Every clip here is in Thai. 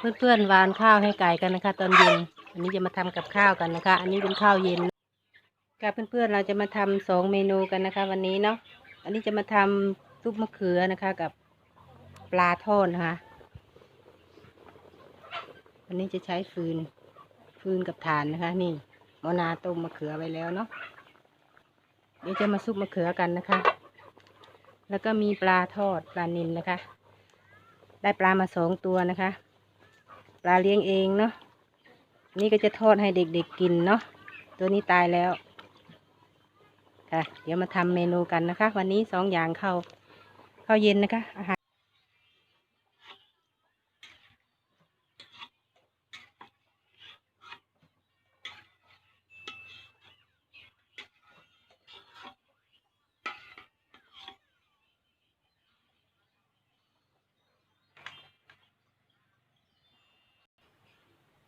เพื่อนๆวานข้าวให้ไก่กันนะคะ ตอนเย็นอันนี้จะมาทำกับข้าวกันนะคะ อันนี้เป็นข้าวเย็นกับเพื่อนๆเราจะมาทำสองเมนูกันนะคะ วันนี้เนาะอันนี้จะมาทำซุปมะเขือนะคะ กับปลาทอดนะคะอันนี้จะใช้ฟืนฟืนกับถ่านนะคะ นี่มะนาต้มมะเขือไว้แล้วเนาะเดี๋ยวจะมาซุปมะเขือกันนะคะ แล้วก็มีปลาทอดปลานิลนะคะ ได้ปลามาสองตัวนะคะ ปลาเลี้ยงเองเนาะนี่ก็จะทอดให้เด็กๆกินเนาะตัวนี้ตายแล้วค่ะเดี๋ยวมาทำเมนูกันนะคะ วันนี้สองอย่างเข้าเข้าวเย็นนะคะอาหาร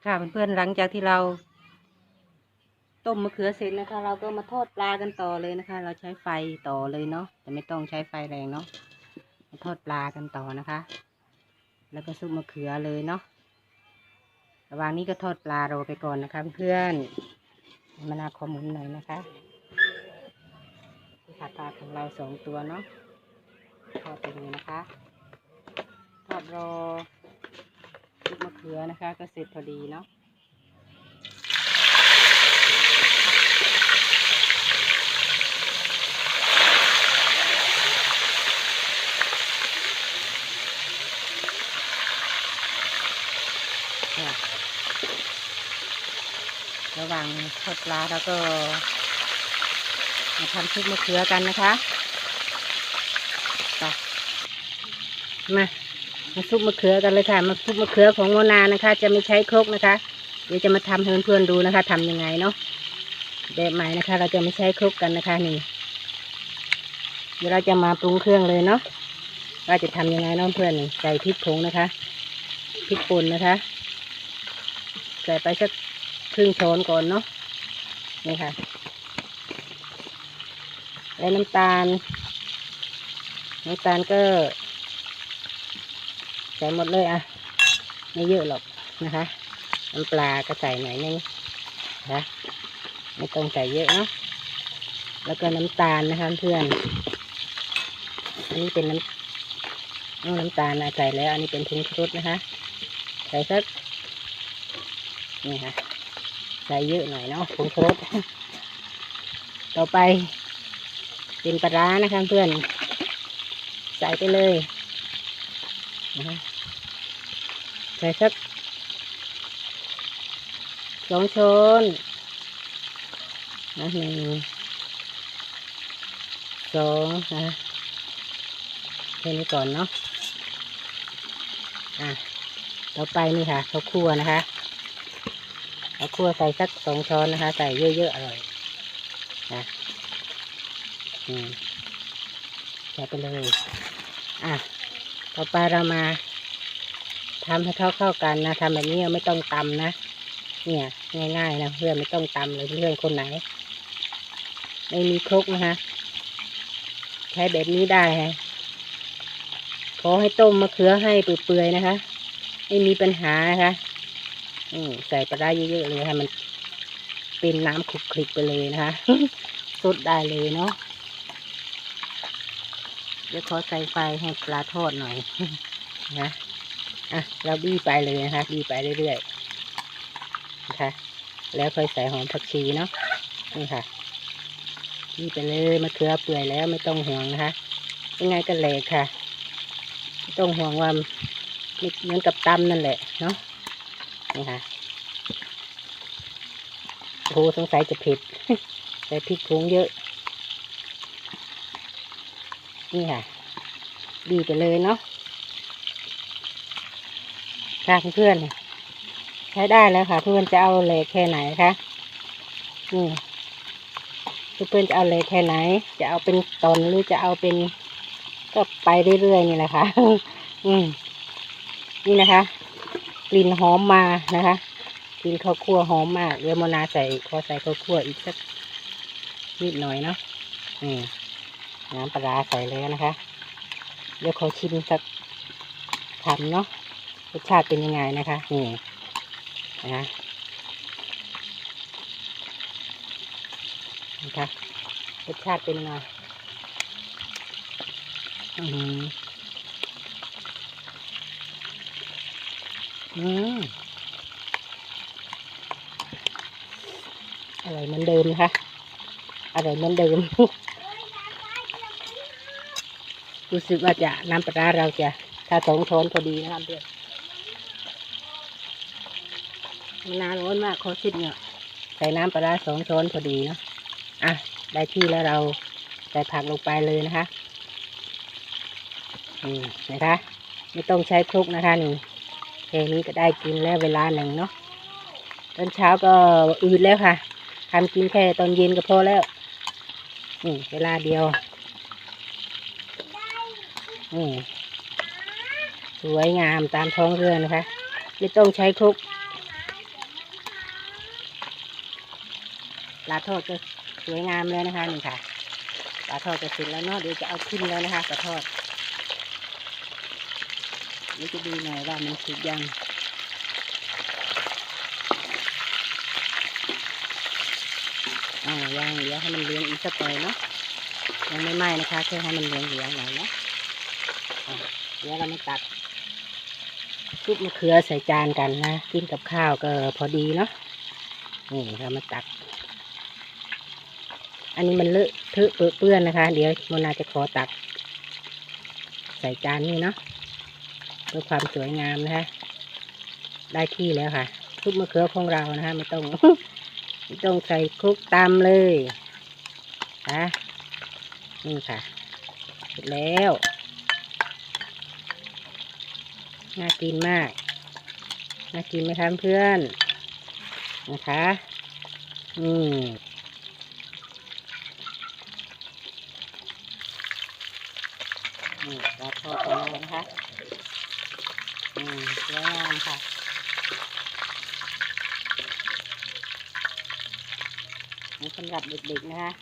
ค่ะเพื่อนๆหลังจากที่เราต้มมะเขือเสร็จนะคะ เราก็มาทอดปลากันต่อเลยนะคะ เราใช้ไฟต่อเลยเนาะแต่ไม่ต้องใช้ไฟแรงเนาะมาทอดปลากันต่อนะคะ แล้วก็ซุปมะเขือเลยเนาะระหว่างนี้ก็ทอดปลาเราไปก่อนนะคะ เพื่อนมะนาวขอมุนหน่อยนะคะผัดปลาของเราสองตัวเนาะทอดไปเลยนะคะทอดรอ ซุปมะเขือนะคะ ก็เสร็จพอดีเนาะระหว่างทอดปลาแล้วก็มาทำซุปมะเขือกันนะคะไปมา มาซุปมะเขือกันเลยค่ะ มาซุปมะเขือของโมนานะคะ จะไม่ใช้ครกนะคะ เดี๋ยวจะมาทำให้เพื่อนๆดูนะคะทำยังไงเนาะแบบใหม่นะคะ เราจะไม่ใช้ครกกันนะคะนี่ เดี๋ยวเราจะมาปรุงเครื่องเลยเนาะว่าจะทำยังไงน้องเพื่อนใส่พริกผงนะคะพริกป่นนะคะ ใส่ไปสักครึ่งช้อนก่อนเนาะนี่ค่ะแล้วน้ำตาลน้ำตาลก็ ใส่หมดเลยอะ ไม่เยอะหรอกนะคะน้ำปลาก็ใส่หน่อยนึงนะไม่ต้องใส่เยอะเนาะแล้วก็น้ำตาลนะคะเพื่อน อันนี้เป็นน้ำน้ำตาลนะใส่แล้ว อันนี้เป็นผงชูรสนะคะ ใส่สักนี่ค่ะ ใส่เยอะหน่อยเนาะผงชูรสต่อไป เป็นปลาร้านะคะเพื่อน ใส่ไปเลยนะคะ ใส่สักสองช้อนนะหนึ่งสองนะแค่นี้ก่อนเนาะอะต่อไปนี่ค่ะข้าวคั่วนะคะข้าวคั่วใส่สักสองช้อนนะคะ ใส่เยอะๆอร่อยนะอืมใส่ไปเลยอะต่อไปเรามา ทำให้เข้าเข้ากันนะทำแบบนี้ไม่ต้องตำนะเนี่ย ง่ายๆนะเพื่อนไม่ต้องตำเลยเพื่อนคนไหน ไม่มีครกนะคะใช้แบบนี้ได้ฮะขอให้ต้มมะเขือให้เปื่อยๆนะคะ ไม่มีปัญหานะคะอืมใส่ปลาได้เยอะๆเลยให้มันเป็นน้ำคลุกคลิกไปเลยนะคะสดได้เลยเนาะเดี๋ยวขอใส่ไฟให้ปลาทอดหน่อยนะ อะเราบี้ไปเลยนะคะบี้ไปเรื่อยๆนะคะแล้วค่อยใส่หอมผักชีเนาะนี่ค่ะบี้ไปเลยมะเขือเปื่อยแล้วไม่ต้องห่วงนะคะยังไงก็แหลกค่ะไม่ต้องห่วงว่าเหมือนกับตำนั่นแหละเนาะนี่ค่ะโอ้โหสงสัยจะเผ็ดใส่พริกผงเยอะ นี่ค่ะ ดีไปเลยเนาะ ค่ะเพื่อนใช้ได้แล้วค่ะเพื่อนจะเอาเหลยแค่ไหนคะนี่เพื่อนจะเอาเหลยแค่ไหน จะเอาเป็นตอนหรือจะเอาเป็น ก็ไปเรื่อยๆนี่แหละค่ะ อืม นี่นะคะ กลิ่นหอมมานะคะกลิ่นข้าวคั่วหอมมากเดี๋ยวโมนาใส่ขอใส่ข้าวคั่วอีกสักนิดหน่อยเนาะอืมน้ำปลาใส่เลยนะคะ เดี๋ยวขอชิมสักคำเนาะ สชาติเป็นยังไงนะคะนี่นะคะนะคะรสชาติเป็นยังไงอือหืออืมอร่อยเหมือนเดิมนะคะอร่อยเหมือนเดิมรู้สึกว่าจะน้ำปลาร้าเราจะถ้าสองช้อนพอดีนะครับเพื่อน มะนาวร้อนมากเขอชิดเนี่ยใส่น้ำปลาร้าสองช้อนพอดีเนาะอะ ได้ที่แล้วเราใส่ผักลงไปเลยนะคะนี่นะคะ ไม่ต้องใช้คลุกนะคะนี่แค่นี้ก็ได้กินแล้วเวลาหนึ่งเนาะตอนเช้าก็อืดแล้วค่ะทำกินแค่ตอนเย็นก็พอแล้วนี่เวลาเดียวอืมสวยงามตามท้องเรือนะคะ ไม่ต้องใช้ครก ปลาทอดก็สวยงามเลยนะคะนี่ค่ะปลาทอดจะเสร็จแล้วเนาะเดี๋ยวจะเอาขึ้นแล้วนะคะปลาทอดเดี๋ยวจะดูหน่อยว่ามันสุกยังอ่ายังเดี๋ยวให้มันเลี้ยงอีกสักหน่อยเนาะยังไม่ไหม้นะคะแค่ให้มันเหลืองหน่อยเนาะเดี๋ยวเรามาตัดซุปมะเขือใส่จานกันนะ กินกับข้าวก็พอดีเนาะนี่เรามาตัก อันนี้มันเลอะเทอะเปื้อนเปื้อนนะคะ เดี๋ยวโมนาจะขอตัก ใส่จานนี่เนาะเพื่อความสวยงามนะคะ ได้ที่แล้วค่ะซุปมะเขือของเรานะคะไม่ต้องไม่ต้องใส่คลุกตามเลยนะนี่ค่ะเสร็จแล้วน่ากินมากน่ากินไหมคะเพื่อนนะคะ อืม นี่ปลาทอดของเรานะคะอืมสวยงามค่ะนี่สำหรับเด็กๆนะคะ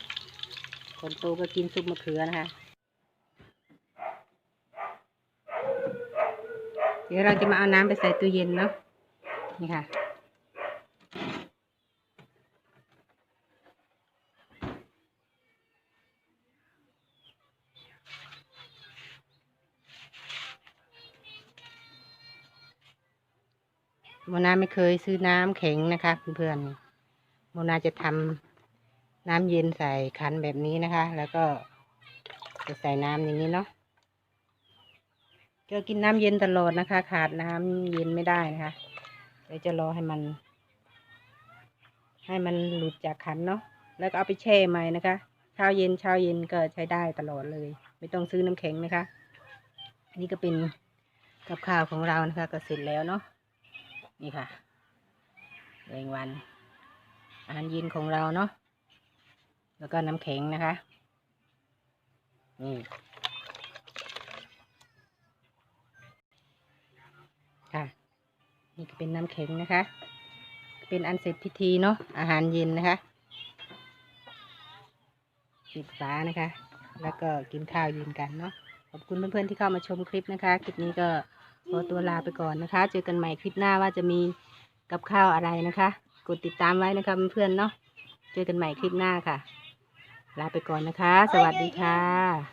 คนโตก็กินซุปมะเขือนะคะ เดี๋ยวเราจะมาเอาน้ำไปใส่ตู้เย็นเนาะนี่ค่ะ โมนาไม่เคยซื้อน้ำแข็งนะคะเพื่อนๆโมนาจะทำน้ำเย็นใส่ขันแบบนี้นะคะ แล้วก็จะใส่น้ำอย่างนี้เนาะเก็กินน้ำเย็นตลอดนะคะ ขาดน้ำเย็นไม่ได้นะคะเดี๋ยวจะรอให้มัน ให้มันหลุดจากขันเนาะแล้วก็เอาไปแช่ใหม่นะคะเช้าเย็นเช้าเย็นก็ใช้ได้ตลอดเลย ไม่ต้องซื้อน้ำแข็งนะคะ อันนี้ก็เป็นกับข้าวของเรานะคะ ก็เสร็จแล้วเนาะ นี่ค่ะแรงวัน อาหารเย็นของเราเนาะแล้วก็น้ำแข็งนะคะ นี่ค่ะนี่ก็เป็นน้ำแข็งนะคะ เป็นอันเสร็จพิธีเนาะอาหารเย็นนะคะปิดฝานะคะ แล้วก็กินข้าวเย็นกันเนาะขอบคุณเพื่อนๆที่เข้ามาชมคลิปนะคะ คลิปนี้ก็ ขอตัวลาไปก่อนนะคะ เจอกันใหม่คลิปหน้าว่าจะมีกับข้าวอะไรนะคะ กดติดตามไว้นะคะเพื่อนๆเนาะ เจอกันใหม่คลิปหน้าค่ะ ลาไปก่อนนะคะ สวัสดีค่ะ